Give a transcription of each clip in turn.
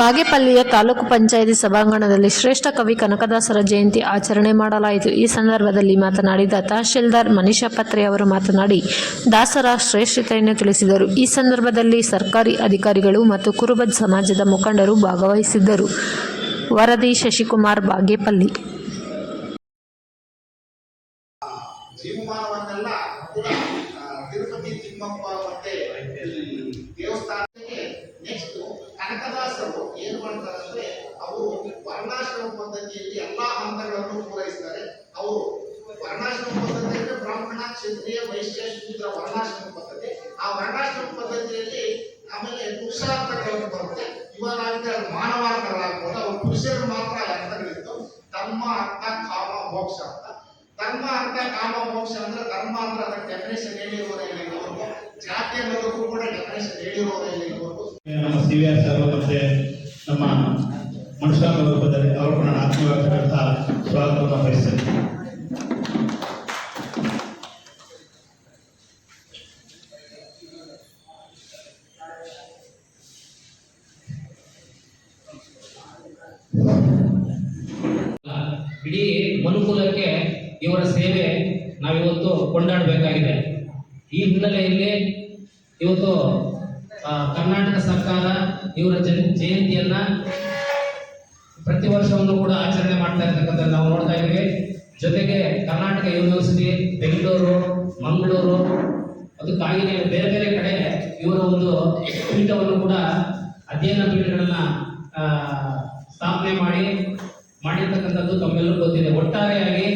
ಬಾಗೇಪಲ್ಲಿಯ ತಾಲೂಕು ಪಂಚಾಯಿತಿ ಸಭಾಂಗಣದಲ್ಲಿ ಶ್ರೇಷ್ಠ ಕವಿ ಕನಕದಾಸರ ಜಯಂತಿ ಆಚರಣೆ ಮಾಡಲಾಯಿತು. ಈ ಸಂದರ್ಭದಲ್ಲಿ ಮಾತನಾಡಿದ ತಹಶೀಲ್ದಾರ್ ಮನೀಷಾ ಪತ್ರೆ ಅವರು ಮಾತನಾಡಿ, ದಾಸರ ಶ್ರೇಷ್ಠತೆಯನ್ನು ತಿಳಿಸಿದರು. ಈ ಸಂದರ್ಭದಲ್ಲಿ ಸರ್ಕಾರಿ ಅಧಿಕಾರಿಗಳು ಮತ್ತು ಕುರುಬ ಸಮಾಜದ ಮುಖಂಡರು ಭಾಗವಹಿಸಿದ್ದರು. ವರದಿ ಶಶಿಕುಮಾರ್ ಬಾಗೇಪಲ್ಲಿ ಜೀವಮಾನವನ್ನೆಲ್ಲ ಕೂಡ ಆ, ತಿರುಪತಿ ತಿಮ್ಮಪ್ಪ ಮತ್ತೆ ಈ ದೇವಸ್ಥಾನಕ್ಕೆ ನೆಕ್ಸ್ಟ್ ಕನಕದಾಸರು ಏನ್ ಮಾಡ್ತಾರಂದ್ರೆ ಅವರು ವರ್ಣಾಶ್ರಮ ಪದ್ಧತಿಯಲ್ಲಿ ಎಲ್ಲಾ ಹಂತಗಳನ್ನು ಪೂರೈಸ್ತಾರೆ. ಅವರು ವರ್ಣಾಶ್ರಮ ಪದ್ಧತಿ ಅಂದ್ರೆ ಬ್ರಾಹ್ಮಣ, ಕ್ಷತ್ರಿಯ, ವೈಶ್ಯ, ಶೂದ್ರ ವರ್ಣಾಶ್ರಮ ಪದ್ಧತಿ ಆ ವರ್ಣಾಶ್ರಮ ಪದ್ಧತಿಯಲ್ಲಿ ಆಮೇಲೆ ಪುರುಷಾರ್ಥಗಳನ್ನು ಬರುತ್ತೆ. ಇವಾಗ ಅಂದ್ರೆ ಮಾನವಾರ್ಥಗಳಾಗ್ಬೋದು. ಅವ್ರು ಪುರುಷರು ಮಾತ್ರ ಅರ್ಥಗಳಿತ್ತು ಧರ್ಮ, ಅರ್ಥ, ಕಾಮ, ಮೋಕ್ಷ ಅಂತ. ಧರ್ಮ ಅಂತ ಕಾಮ ಮೋಕ್ಷ ಅಂದ್ರೆ ಕರ್ಮ ಅಂದ್ರೆ ಅದಕ್ಕೆ ಡೆಫಿನೇಷನ್ ಹೇಳಿರೋದಿಲ್ಲ ಇದುವರೆಗೂ ಜಾತಿ ಅನ್ನೋದಕ್ಕೂ ಕೂಡ ಡೆಫಿನೇಷನ್ ಹೇಳಿರೋದಿಲ್ಲ ಇದುವರೆಗೂ ನಮ್ಮ ಸಿ ವಿ ಆರ್ ಸರ್ ಮತ್ತೆ ನಮ್ಮ ಮನುಷ್ಯ ರೂಪದಲ್ಲಿ ಅವರು ಕೂಡ ಆತ್ಮೀಯವಾದಂಥ ಸ್ವಾಗತವನ್ನು ಬಯಸ್ತೇನೆ ಇಡೀ ಮನುಕುಲಕ್ಕೆ ಇವರ ಸೇವೆ ನಾವಿವತ್ತು ಕೊಂಡಾಡಬೇಕಾಗಿದೆ. ಈ ಹಿನ್ನೆಲೆಯಲ್ಲಿ ಇವತ್ತು ಕರ್ನಾಟಕ ಸರ್ಕಾರ ಇವರ ಜಯಂತಿಯನ್ನ ಪ್ರತಿ ವರ್ಷವನ್ನು ಕೂಡ ಆಚರಣೆ ಮಾಡ್ತಾ ಇರ್ತಕ್ಕಂಥದ್ದು ನಾವು ನೋಡ್ತಾ ಇದ್ದೀವಿ. ಜೊತೆಗೆ ಕರ್ನಾಟಕ ಯೂನಿವರ್ಸಿಟಿ, ಬೆಂಗಳೂರು, ಮಂಗಳೂರು ಅದು ಕಾಯಿಲೆ ಬೇರೆ ಬೇರೆ ಕಡೆ ಇವರ ಒಂದು ಪೀಠವನ್ನು ಕೂಡ ಅಧ್ಯಯನ ಪೀಠಗಳನ್ನ ಸ್ಥಾಪನೆ ಮಾಡಿ, ಮಾಡಿರ್ತಕ್ಕಂಥದ್ದು ತಮ್ಮೆಲ್ಲರೂ ಗೊತ್ತಿದೆ. ಒಟ್ಟಾರೆಯಾಗಿ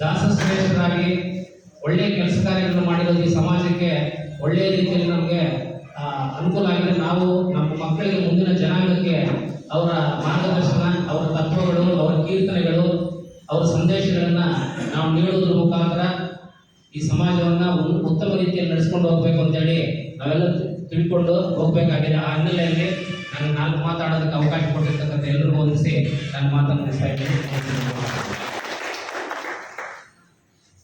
ದಾಸಶ್ರೇಷ್ಠರಾಗಿ ಒಳ್ಳೆಯ ಕೆಲಸ ಕಾರ್ಯಗಳನ್ನು ಮಾಡಿರೋದು ಈ ಸಮಾಜಕ್ಕೆ ಒಳ್ಳೆಯ ರೀತಿಯಲ್ಲಿ ನಮಗೆ ಅನುಕೂಲ ಆಗಿದೆ. ನಾವು ನಮ್ಮ ಮಕ್ಕಳಿಗೆ ಮುಂದಿನ ಜನಾಂಗಕ್ಕೆ ಅವರ ಮಾರ್ಗದರ್ಶನ, ಅವರ ತತ್ವಗಳು, ಅವರ ಕೀರ್ತನೆಗಳು, ಅವರ ಸಂದೇಶಗಳನ್ನು ನಾವು ನೀಡುವುದರ ಮುಖಾಂತರ ಈ ಸಮಾಜವನ್ನು ಉತ್ತಮ ರೀತಿಯಲ್ಲಿ ನಡೆಸ್ಕೊಂಡು ಹೋಗ್ಬೇಕು ಅಂತೇಳಿ ನಾವೆಲ್ಲ ತಿಳ್ಕೊಂಡು ಹೋಗ್ಬೇಕಾಗಿದೆ. ಆ ಹಿನ್ನೆಲೆಯಲ್ಲಿ ನಾನು ನಾಲ್ಕು ಮಾತಾಡೋದಕ್ಕೆ ಅವಕಾಶ ಕೊಟ್ಟಿರ್ತಕ್ಕಂಥ ಎಲ್ಲರಿಗೂ ಹೋಲಿಸಿ ನನ್ನ ಮಾತನ್ನು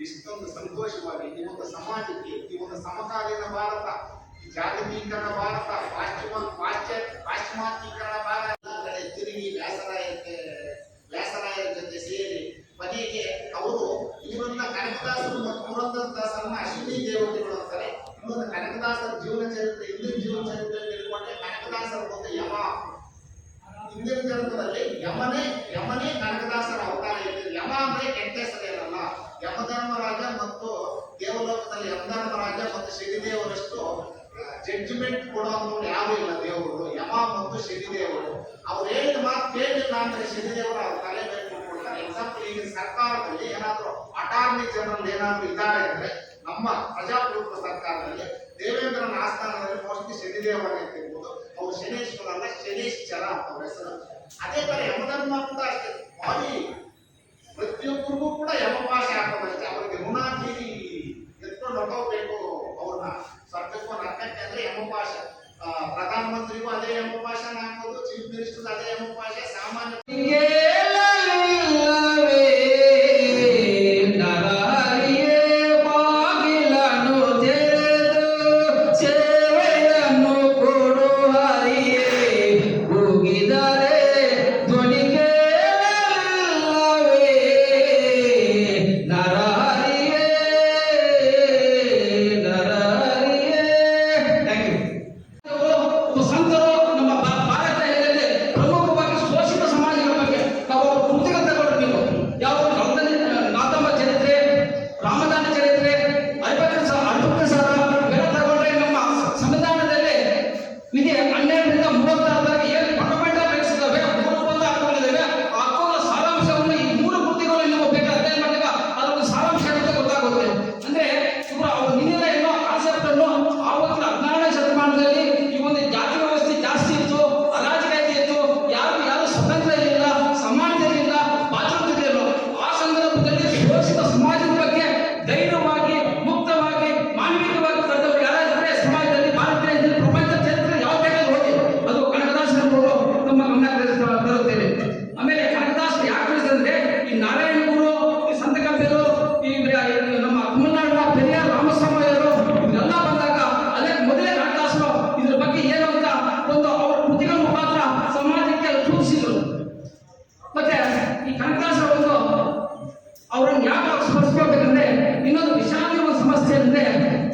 ಇಷ್ಟೊಂದು ಸಂತೋಷವಾಗಿ, ಈ ಒಂದು ಸಮಾಜಕ್ಕೆ, ಈ ಒಂದು ಸಮಕಾಲೀನ ಭಾರತ ಜಾಗತೀಕರಣ ಭಾರತ, ಪಾಶ್ಚಿಮ ಪಾಶ್ಚಾತ್ಯ ಪಾಶ್ಚಿಮಾತ್ಯೀಕರಣ ಭಾರತ. ತಿರುಗಿ ವ್ಯಾಸರಾಯಕ್ಕೆ, ವ್ಯಾಸರಾಯರ ಜೊತೆ ಸೇರಿ ಕೊನೆಗೆ ಅವರು ಇವರನ್ನ ಕನಕದಾಸರು ಮತ್ತು ಪುರಂದರದಾಸರನ್ನ ಅಶ್ವಿನಿ ದೇವತೆಗಳು ಅಂತಾರೆ. ಇನ್ನೊಂದು ಕನಕದಾಸರ ಜೀವನ ಚರಿತ್ರೆ, ಹಿಂದಿನ ಜೀವನ ಚರಿತ್ರೆ ತಿಳ್ಕೊಂಡ್ರೆ ಕನಕದಾಸರ ಒಂದು ಯಮ. ಹಿಂದಿನ ಜನ್ಮದಲ್ಲಿ ಯಮನೇ ಯಮನೇ ಕನಕದಾಸರ ಅವತಾರ ಇತ್ತು. ಯಮ ಅಂದ್ರೆ ಕೆಟ್ಟ ಯಮಧರ್ಮರಾಜ ಮತ್ತು ದೇವಲೋಕದಲ್ಲಿ ಯಮಧರ್ಮರಾಜ ಮತ್ತು ಶನಿದೇವರಷ್ಟು ಜಡ್ಜ್ಮೆಂಟ್ ಕೊಡೋದು ಯಾರು ಇಲ್ಲ ದೇವರು ಯಮ ಮತ್ತು ಶನಿದೇವರು. ಅವ್ರು ಹೇಳಿದ ಮಾತು ಕೇಳಿಲ್ಲ ಅಂದ್ರೆ ಶನಿದೇವರು ಅವ್ರ ತಲೆ ಮೇಲೆ ಎಕ್ಸಾಂಪಲ್ ಈಗ ಸರ್ಕಾರದಲ್ಲಿ ಏನಾದ್ರು ಅಟಾರ್ನಿ ಜನರಲ್ ಏನಾದ್ರು ಇದ್ದಾರೆ ಅಂದ್ರೆ ನಮ್ಮ ಪ್ರಜಾಪ್ರಭುತ್ವ ಸರ್ಕಾರದಲ್ಲಿ ದೇವೇಂದ್ರನ ಆಸ್ಥಾನದಲ್ಲಿ ಮೋಸ್ಟ್ಲಿ ಶನಿದೇವರ ಇರ್ಬೋದು. ಅವ್ರು ಶನೇಶ್ವರ ಅಲ್ಲ ಶನೀಶ್ಚರ ಅಂತ ಹೆಸರು. ಅದೇ ತರ ಯಮಧರ್ಮ ಅಂತ ಅಷ್ಟೇ. ಬಾಡಿ ಪ್ರತಿಯೊಬ್ಬರಿಗೂ ಕೂಡ ಯಮಪಾಶ ಭಾಷೆ ಈ ಕನಕದಾಸ ಒಂದು ಅವರನ್ನು ಯಾಕೆ ಸ್ಪರ್ಶಬೇಕಂದ್ರೆ ಇನ್ನೊಂದು ವಿಶಾಲ ಒಂದು ಸಮಸ್ಯೆ ಅಂದ್ರೆ,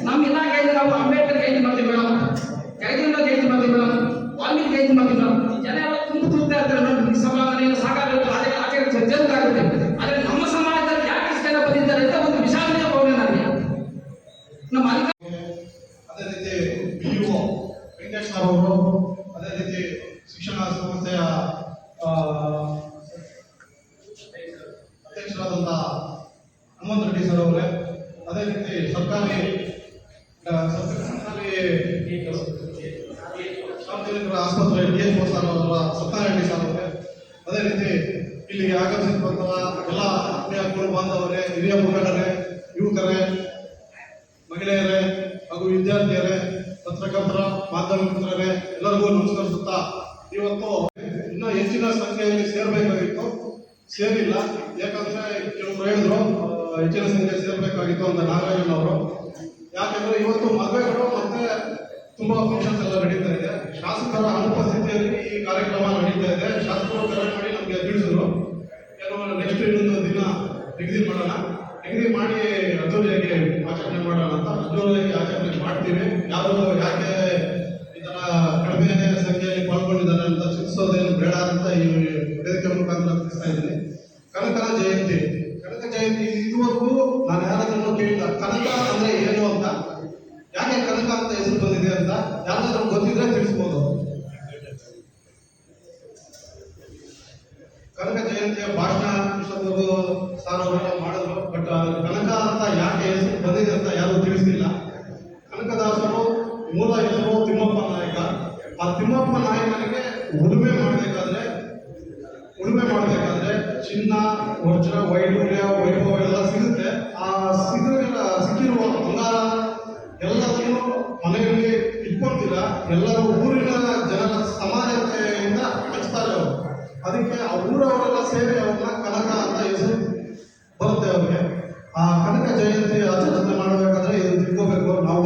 ನಮ್ಮ ಇಲಾಖೆ ನಾವು ಅಂಬೇಡ್ಕರ್ ಜಯಂತಿ ಮಾಡ್ತೀವಲ್ಲ ಮೇಡಮ್ ಜಯಂತಿ ಜಯಂತಿ ಮಾಡ್ತೀವಿ ಮೇಡಮ್ ವಾಲ್ಮೀಕಿ ಜಯಂತಿ ಮಾಡ್ತೀವಲ್ಲ ಜನ ಎಲ್ಲ ತುಂಬ ತುರ್ತಾ ಇರ್ತಾರೆ ನೋಡಿ ಸಮಾಧಾನ ಏನು ಸಾಕಾಗುತ್ತೆ ಅದೇ ಆಚೆ ಸಜ್ಜಂತ ಆಗುತ್ತೆ. ಆದ್ರೆ ನಮ್ಮ ಸಮಾಜದಲ್ಲಿ ಯಾಕೆ ಇಷ್ಟ ಬಂದಿದ್ದಾರೆ ಅಂತ ಒಂದು ವಿಶಾಲ ಭಾವನೆ ನನಗೆ. ನಮ್ಮ ಅಧಿಕಾರ ಅದೇ ರೀತಿ ಪಿ ಯು ವೆಂಕಟೇಶ್ವರ ಅವರು, ಅದೇ ರೀತಿ ಶಿಕ್ಷಣ ಸಂಸ್ಥೆಯ ಸಾರ್ವಜನಿಕರ ಆಸ್ಪತ್ರೆ ಡಿ ಎಸ್ ಸರ್ ಅವರ ಸರ್ ಅವರೇ ಅದೇ ರೀತಿ ಇಲ್ಲಿಗೆ ಆಗಮಿಸಿರುವಂತಹ ಎಲ್ಲ ಆತ್ಮೀಯ ಕುಟುಂಬ ಬಾಂಧವರೇ, ಹಿರಿಯ ಮುಖಂಡರೇ, ಯುವಕರೇ, ಮಹಿಳೆಯರೇ ಹಾಗೂ ವಿದ್ಯಾರ್ಥಿಯರೇ, ಪತ್ರಕರ್ತರ ಮಾಧ್ಯಮ ಮಿತ್ರರೇ, ಎಲ್ಲರಿಗೂ ನಮಸ್ಕರಿಸುತ್ತಾ ಇವತ್ತು ಇನ್ನೂ ಹೆಚ್ಚಿನ ಸಂಖ್ಯೆಯಲ್ಲಿ ಸೇರಬೇಕಾಗಿತ್ತು. ಸೇರಿಲ್ಲ. ಯಾಕಂದ್ರೆ ಕೆಲವರು ಹೇಳಿದ್ರು ಹೆಚ್ಚಿನ ಸಂಖ್ಯೆ ಸೇರಬೇಕಾಗಿತ್ತು ಅಂತ ನಾಗರಾಜನ್ ಅವರು. ಯಾಕಂದ್ರೆ ಇವತ್ತು ಮದುವೆಗಳು ಮತ್ತೆ ತುಂಬಾ ಫಂಕ್ಷನ್ಸ್ ಎಲ್ಲ ನಡೀತಾ ಇದೆ. ಶಾಸಕರ ಅನುಪಸ್ಥಿತಿಯಲ್ಲಿ ಈ ಕಾರ್ಯಕ್ರಮ ನಡೀತಾ ಇದೆ. ಶಾಸಕರು ಕರೆ ಮಾಡಿ ನಮಗೆ ತಿಳಿಸಿದ್ರು. ಏನು ನೆಕ್ಸ್ಟ್ ಇನ್ನೊಂದು ದಿನ ನಿಗದಿ ಮಾಡೋಣ. ನಿಗದಿ ಮಾಡಿ ಅದ್ದೂರಿಯಾಗಿ ಆಚರಣೆ ಮಾಡೋಣ ಅಂತ ಅದ್ದೂರಿಯಾಗಿ ಆಚರಣೆ ಮಾಡ್ತೀವಿ. ಯಾರು, ಯಾಕೆ ಈ ತರ ಕಡಿಮೆ ಸಂಖ್ಯೆಯಲ್ಲಿ ಪಾಲ್ಗೊಂಡಿದ್ದಾರೆ ಅಂತ ಚಿಂತಿಸೋದೇನು ಬೇಡ ಅಂತ ಈ ವೇದಿಕೆ ಮುಖಾಂತರ ತಿಳಿಸ್ತಾ ಇದ್ದೀನಿ. ಜಯಂತಿಯ ಭಾಷಣ ಕೃಷ್ಣಗುರು ಸಾರ್ ಮಾಡಿದ್ರು ಬಟ್ ಕನಕ ಅಂತ ಯಾಕೆ ಹೆಸರು ಬಂದಿದೆ ಅಂತ ಯಾರು ತಿಳಿಸಿಲ್ಲ ಕನಕದಾಸರು ಮೂಲ ಹೆಸರು ತಿಮ್ಮಪ್ಪ ನಾಯಕ. ಆ ತಿಮ್ಮಪ್ಪ ನಾಯಕನಿಗೆ ಉಡುಮೆ ಮಾಡಬೇಕಾದ್ರೆ ಉಡುಮೆ ಮಾಡಬೇಕಾದ್ರೆ ಚಿನ್ನ, ವಜ್ರ, ವೈಡೂರ್ಯ, ವೈಭವ ಎಲ್ಲ ಸಿಗುತ್ತೆ. ಆ ಸಿಗ ಸಿಕ್ಕಿರುವ ಬಂಗಾರ ಎಲ್ಲದನ್ನು ಮನೆಯಲ್ಲಿ ಇಟ್ಕೊಳ್ತೀರ ಎಲ್ಲರೂ ಊರಿನ ಜನರ ಸಮಾನತೆಯಿಂದ ಹಂಚ್ತಾರೆ ಅವರು ಅದಕ್ಕೆ ಆ ಊರವರೆಲ್ಲ ಸೇರಿ ಅವ್ರನ್ನ ಕನಕ ಅಂತ ಹೆಸರು ಬರುತ್ತೆ ಅವ್ರಿಗೆ ಆ ಕನಕ ಜಯಂತಿ ಆಚರಣೆ ಮಾಡಬೇಕಾದ್ರೆ ಇದು ತಿಳ್ಕೋಬೇಕು ನಾವು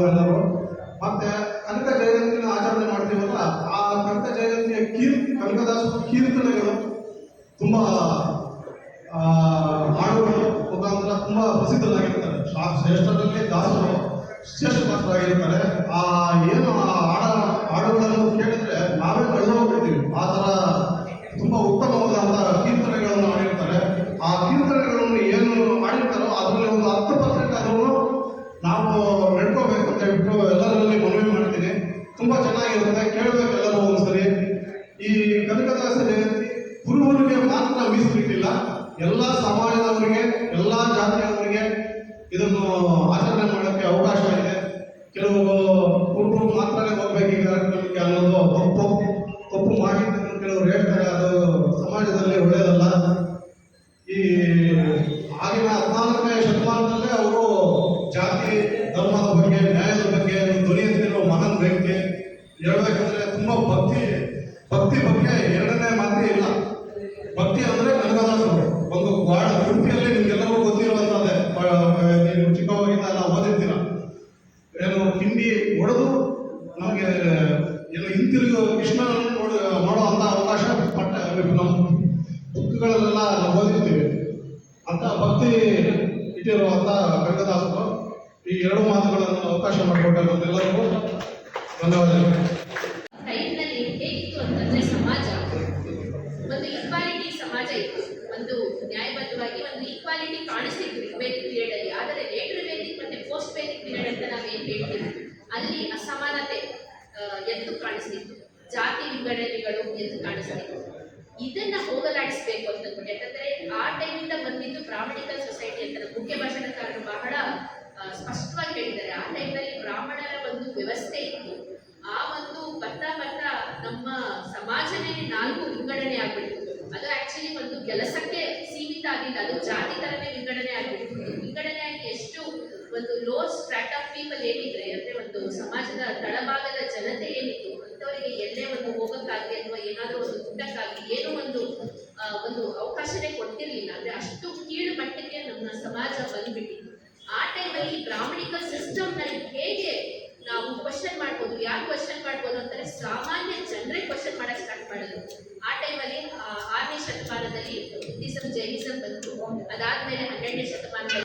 ಆಚರಣೆ ಮಾಡೋಕ್ಕೆ ಅವಕಾಶ ಇದೆ. ಕೆಲವು ಕುಟುಂಬ ಮಾತ್ರನೇ ಹೋಗ್ಬೇಕು ಈ ಕಾರ್ಯಕ್ರಮಕ್ಕೆ ಅನ್ನೋದು ತಪ್ಪು ತಪ್ಪು ಮಾಹಿತಿ ಕೆಲವರು ಹೇಳ್ತಾರೆ. ಅದು ಸಮಾಜದಲ್ಲಿ ಒಳ್ಳೆಯದಲ್ಲ. ಬುಕ್ಗಳಲ್ಲೆಲ್ಲ ನಾವು ಓದಿರ್ತೀವಿ ಅಂತ ಭಕ್ತಿ ಇಟ್ಟಿರುವಂತ ಕನಕದಾಸರು ಈ ಎರಡು ಮಾತುಗಳನ್ನು ಅವಕಾಶ ಮಾಡಿಕೊಟ್ಟರು ಎಲ್ಲರಿಗೂ ಧನ್ಯವಾದಗಳು ಹೇಗಿತ್ತು ಸಮಾಜ. ಒಂದು ಈಕ್ವಾಲಿಟಿ ಸಮಾಜ ಇತ್ತು. ಒಂದು ನ್ಯಾಯಬದ್ಧವಾಗಿ ಒಂದು ಈಕ್ವಾಲಿಟಿ ಪೀರಿಯಡ್ ಅಲ್ಲಿ ಆದರೆ ಲೇಟರ್ ಮತ್ತೆ ಪೋಸ್ಟ್ ಅಂತ ಹೇಳ್ತೀವಿ? ಅಲ್ಲಿ ಅಸಮಾನತೆ ಎದ್ದು ಕಾಣಿಸ್ತಿತ್ತು. ಜಾತಿ ವಿಂಗಡಣೆಗಳು ಎದ್ದು ಕಾಣಿಸ್ತಿತ್ತು. ಇದನ್ನ ಹೋಗಲಾಡಿಸ್ಬೇಕು ಅಂತ ಯಾಕಂದ್ರೆ ಆ ಟೈಮಿಂದ ಬಂದಿದ್ದು ಬ್ರಾಹ್ಮಣಿಕಲ್ ಸೊಸೈಟಿ ಅಂತ ಮುಖ್ಯ ಭಾಷಣಕಾರರು ಬಹಳ ಸ್ಪಷ್ಟವಾಗಿ ಹೇಳಿದ್ದಾರೆ. ಆ ಟೈಮಲ್ಲಿ ಬ್ರಾಹ್ಮಣರ ಒಂದು ವ್ಯವಸ್ಥೆ ಇತ್ತು. ಆ ಒಂದು ಬರ್ತಾ ಬರ್ತಾ ನಮ್ಮ ಸಮಾಜನೇ ನಾಲ್ಕು ವಿಂಗಡಣೆ ಆಗ್ಬಿಡ್ತು ಅದು ಆಕ್ಚುಲಿ ಒಂದು ಕೆಲಸಕ್ಕೆ ಸೀಮಿತ ಆಗಿಲ್ಲ. ಅದು ಜಾತಿ ತರನೇ ವಿಂಗಡಣೆ ಆಗ್ಬಿಡ್ತು ವಿಂಗಡಣೆ ಆಗಿ ಎಷ್ಟು ಒಂದು ಲೋ ಸ್ಟ್ರಾಟ್ ಆಫ್ ಪೀಪಲ್ ಏನಿದ್ರೆ, ಅಂದ್ರೆ ಒಂದು ಸಮಾಜದ ತಳಭಾಗದ ಜನತೆ ಏನಿತ್ತು ಅಂತವರಿಗೆ ಎಲ್ಲೇ ಒಂದು ಹೋಗಕ್ಕಾಗಲಿ ಅಥವಾ ಏನಾದರೂ ಒಂದು ಊಟಕ್ಕಾಗ್ಲಿ ಏನೋ ಒಂದು ಒಂದು ಅವಕಾಶನೇ ಕೊಡ್ತಿರ್ಲಿಲ್ಲ. ಅಂದ್ರೆ ಅಷ್ಟು ಕೀಳು ಮಟ್ಟಕ್ಕೆ ನಮ್ಮ ಸಮಾಜ ಬಂದ್ಬಿಟ್ಟಿತ್ತು. ಆ ಟೈಮಲ್ಲಿ ಬ್ರಾಹ್ಮಣಿಕ ಸಿಸ್ಟಮ್ನಲ್ಲಿ ಹೇಗೆ ನಾವು ಕ್ವಶನ್ ಮಾಡ್ಬೋದು, ಯಾರು ಕ್ವಶನ್ ಮಾಡ್ಬೋದು ಅಂತಾರೆ ಸಾಮಾನ್ಯ ಜನರೇ ಕ್ವಶನ್ ಮಾಡಕ್ ಸ್ಟಾರ್ಟ್ ಮಾಡಿದ್ರು. ಆ ಟೈಮಲ್ಲಿ ಆರನೇ ಶತಮಾನದಲ್ಲಿ ಬುದ್ಧಿಸಂ ಜೈನಿಸಂ ಬಂತು ಅದಾದ್ಮೇಲೆ ಹನ್ನೆರಡನೇ ಶತಮಾನದಲ್ಲಿ